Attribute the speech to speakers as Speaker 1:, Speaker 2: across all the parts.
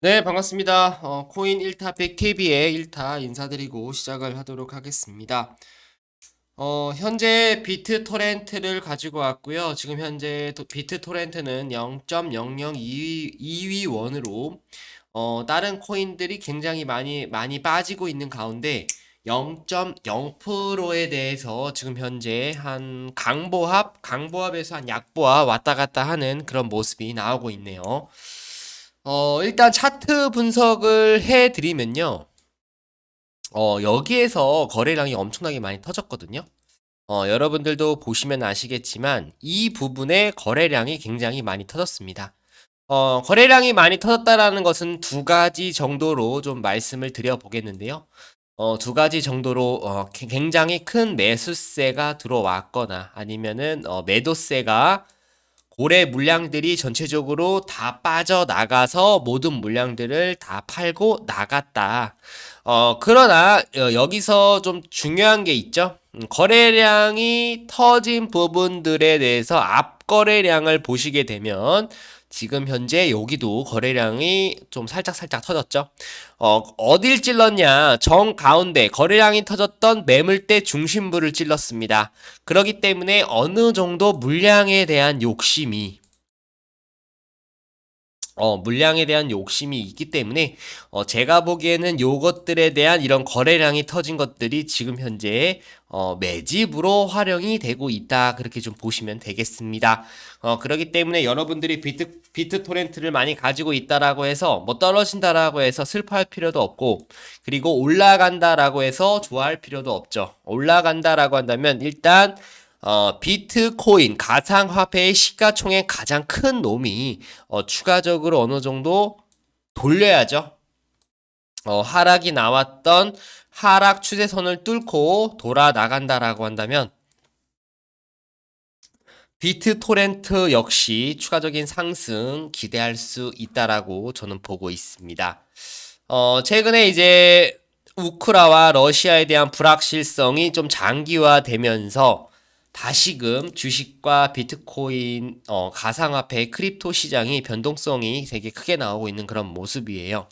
Speaker 1: 네, 반갑습니다. 어, 코인 1타 100TV의 1타 인사드리고 시작을 하도록 하겠습니다. 어, 현재 비트 토렌트를 가지고 왔고요. 지금 현재 도- 비트 토렌트는 0.002위 원으로 어, 다른 코인들이 굉장히 많이 많이 빠지고 있는 가운데 0.0%에 대해서 지금 현재 한 강보합, 강보합에서 한 약보합 왔다 갔다 하는 그런 모습이 나오고 있네요. 어, 일단 차트 분석을 해드리면요. 어, 여기에서 거래량이 엄청나게 많이 터졌거든요. 어, 여러분들도 보시면 아시겠지만 이 부분에 거래량이 굉장히 많이 터졌습니다. 어, 거래량이 많이 터졌다라는 것은 두 가지 정도로 좀 말씀을 드려보겠는데요. 어, 두 가지 정도로 어, 개- 굉장히 큰 매수세가 들어왔거나 아니면은 어, 매도세가 고래 물량들이 전체적으로 다 빠져나가서 모든 물량들을 다 팔고 나갔다. 어, 그러나 어, 여기서 좀 중요한 게 있죠. 음, 거래량이 터진 부분들에 대해서 앞 거래량을 보시게 되면 지금 현재 여기도 거래량이 좀 살짝 살짝 터졌죠. 어, 어딜 찔렀냐? 정 가운데 거래량이 터졌던 매물대 중심부를 찔렀습니다. 그렇기 때문에 어느 정도 물량에 대한 욕심이 어, 물량에 대한 욕심이 있기 때문에 어, 제가 보기에는 요것들에 대한 이런 거래량이 터진 것들이 지금 현재 어, 매집으로 활용이 되고 있다 그렇게 좀 보시면 되겠습니다. 어, 그렇기 때문에 여러분들이 비트 비트 토렌트를 많이 가지고 있다라고 해서 뭐 떨어진다라고 해서 슬퍼할 필요도 없고 그리고 올라간다라고 해서 좋아할 필요도 없죠. 올라간다라고 한다면 일단 어, 비트코인 가상화폐의 시가총액 가장 큰 놈이 어, 추가적으로 어느 정도 돌려야죠. 어, 하락이 나왔던 하락 추세선을 뚫고 돌아 나간다라고 한다면 비트 토렌트 역시 추가적인 상승 기대할 수 있다라고 저는 보고 있습니다. 어, 최근에 이제 우크라와 러시아에 대한 불확실성이 좀 장기화되면서 다시금 주식과 비트코인, 어, 가상화폐, 크립토 시장이 변동성이 되게 크게 나오고 있는 그런 모습이에요.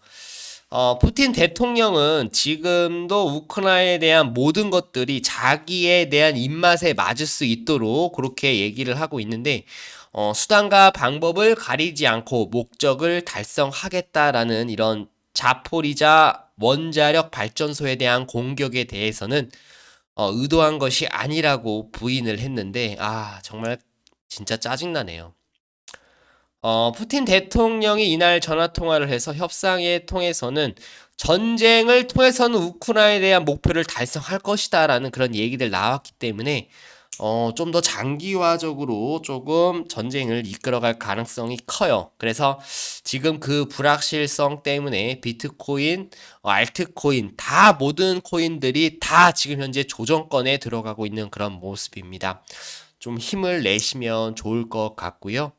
Speaker 1: 어, 푸틴 대통령은 지금도 우크라이나에 대한 모든 것들이 자기에 대한 입맛에 맞을 수 있도록 그렇게 얘기를 하고 있는데, 어, 수단과 방법을 가리지 않고 목적을 달성하겠다라는 이런 자포리자 원자력 발전소에 대한 공격에 대해서는 어, 의도한 것이 아니라고 부인을 했는데, 아, 정말 진짜 짜증나네요. 어, 푸틴 대통령이 이날 전화 통화를 해서 협상에 통해서는 전쟁을 통해서는 우크라이나에 대한 목표를 달성할 것이다라는 그런 얘기들 나왔기 때문에 어, 좀 더 장기화적으로 조금 전쟁을 이끌어갈 가능성이 커요. 그래서 지금 그 불확실성 때문에 비트코인, 어, 알트코인 다 모든 코인들이 다 지금 현재 조정권에 들어가고 있는 그런 모습입니다. 좀 힘을 내시면 좋을 것 같고요.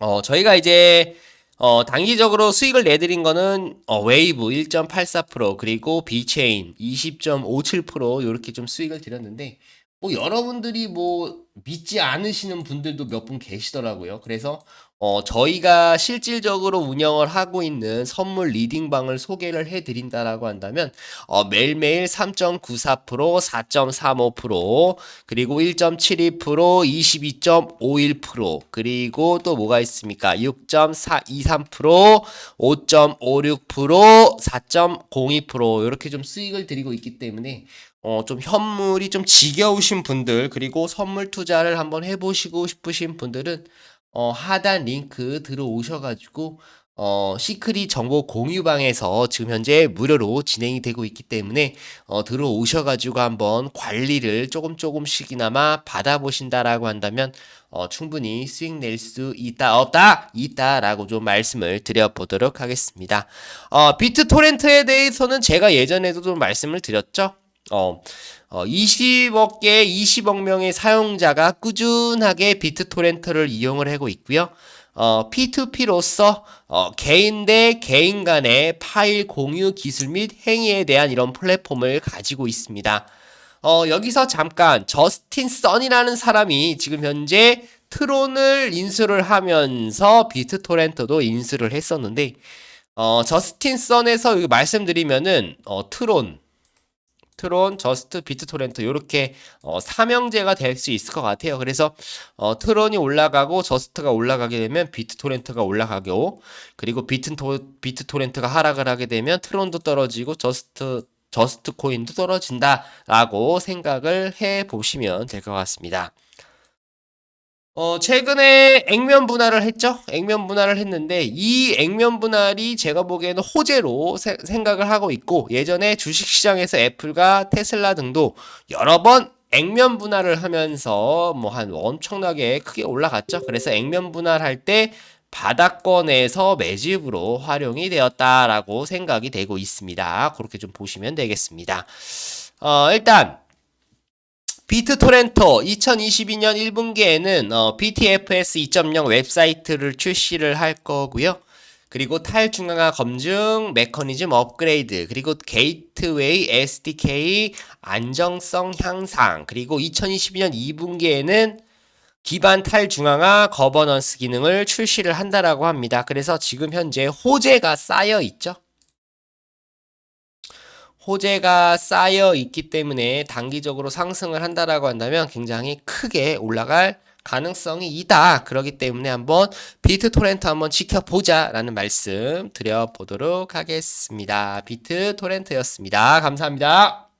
Speaker 1: 어, 저희가 이제 어, 단기적으로 수익을 내드린 거는 어, 웨이브 1.84% 그리고 비체인 20.57% 이렇게 좀 수익을 드렸는데 뭐 여러분들이 뭐 믿지 않으시는 분들도 몇 분 계시더라고요. 그래서 어, 저희가 실질적으로 운영을 하고 있는 선물 리딩방을 소개를 해드린다라고 한다면 어, 매일매일 3.94%, 4.35%, 그리고 1.72%, 22.51%, 그리고 또 뭐가 있습니까? 6.423%, 5.56%, 4.02% 이렇게 좀 수익을 드리고 있기 때문에 어, 좀 현물이 좀 지겨우신 분들, 그리고 선물 투자를 한번 해보시고 싶으신 분들은, 어, 하단 링크 들어오셔가지고, 어, 시크릿 정보 공유방에서 지금 현재 무료로 진행이 되고 있기 때문에, 어, 들어오셔가지고 한번 관리를 조금 조금씩이나마 받아보신다라고 한다면, 어, 충분히 수익 낼 수 있다, 없다, 있다라고 좀 말씀을 드려보도록 하겠습니다. 어, 비트 토렌트에 대해서는 제가 예전에도 좀 말씀을 드렸죠. 어, 어, 20억 개, 20억 명의 사용자가 꾸준하게 비트토렌트를 이용을 하고 있고요. 어, P2P로서 어, 개인 대 개인 간의 파일 공유 기술 및 행위에 대한 이런 플랫폼을 가지고 있습니다. 어, 여기서 잠깐 저스틴 선이라는 사람이 지금 현재 트론을 인수를 하면서 비트토렌트도 인수를 했었는데 어, 저스틴 선에서 말씀드리면은 어, 트론, 트론, 저스트, 비트토렌트 이렇게 어, 삼형제가 될 수 있을 것 같아요. 그래서 어, 트론이 올라가고 저스트가 올라가게 되면 비트토렌트가 올라가고 그리고 비트토, 비트토렌트가 하락을 하게 되면 트론도 떨어지고 저스트 저스트 코인도 떨어진다라고 생각을 해 보시면 될 것 같습니다. 어, 최근에 액면 분할을 했죠? 액면 분할을 했는데, 이 액면 분할이 제가 보기에는 호재로 세- 생각을 하고 있고, 예전에 주식시장에서 애플과 테슬라 등도 여러 번 액면 분할을 하면서 뭐 한 엄청나게 크게 올라갔죠? 그래서 액면 분할할 때 바닥권에서 매집으로 활용이 되었다라고 생각이 되고 있습니다. 그렇게 좀 보시면 되겠습니다. 어, 일단, 비트 토렌토 2022년 1분기에는 어, BTFS 2.0 웹사이트를 출시를 할 거고요. 그리고 탈중앙화 검증, 메커니즘 업그레이드, 그리고 게이트웨이 SDK 안정성 향상, 그리고 2022년 2분기에는 기반 탈중앙화 거버넌스 기능을 출시를 한다라고 합니다. 그래서 지금 현재 호재가 쌓여 있죠. 호재가 쌓여 있기 때문에 단기적으로 상승을 한다라고 한다면 굉장히 크게 올라갈 가능성이 있다. 그렇기 때문에 한번 비트 토렌트 한번 지켜보자라는 말씀 드려보도록 하겠습니다. 비트 토렌트였습니다. 감사합니다.